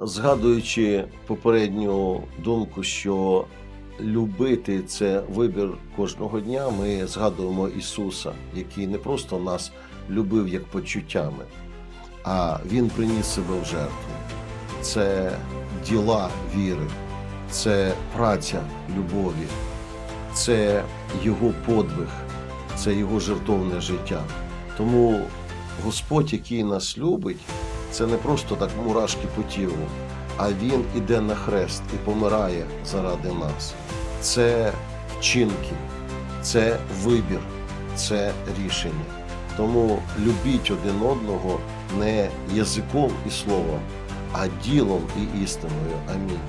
Згадуючи попередню думку, що любити це вибір кожного дня, ми згадуємо Ісуса, який не просто нас любив як почуттями, а Він приніс себе в жертву. Це діла віри, це праця любові, це Його подвиг, це Його жертовне життя. Тому Господь, який нас любить, це не просто так мурашки по тілу, а Він іде на хрест і помирає заради нас. Це вчинки, це вибір, це рішення. Тому любіть один одного не язиком і словом, а ділом і істиною. Амінь.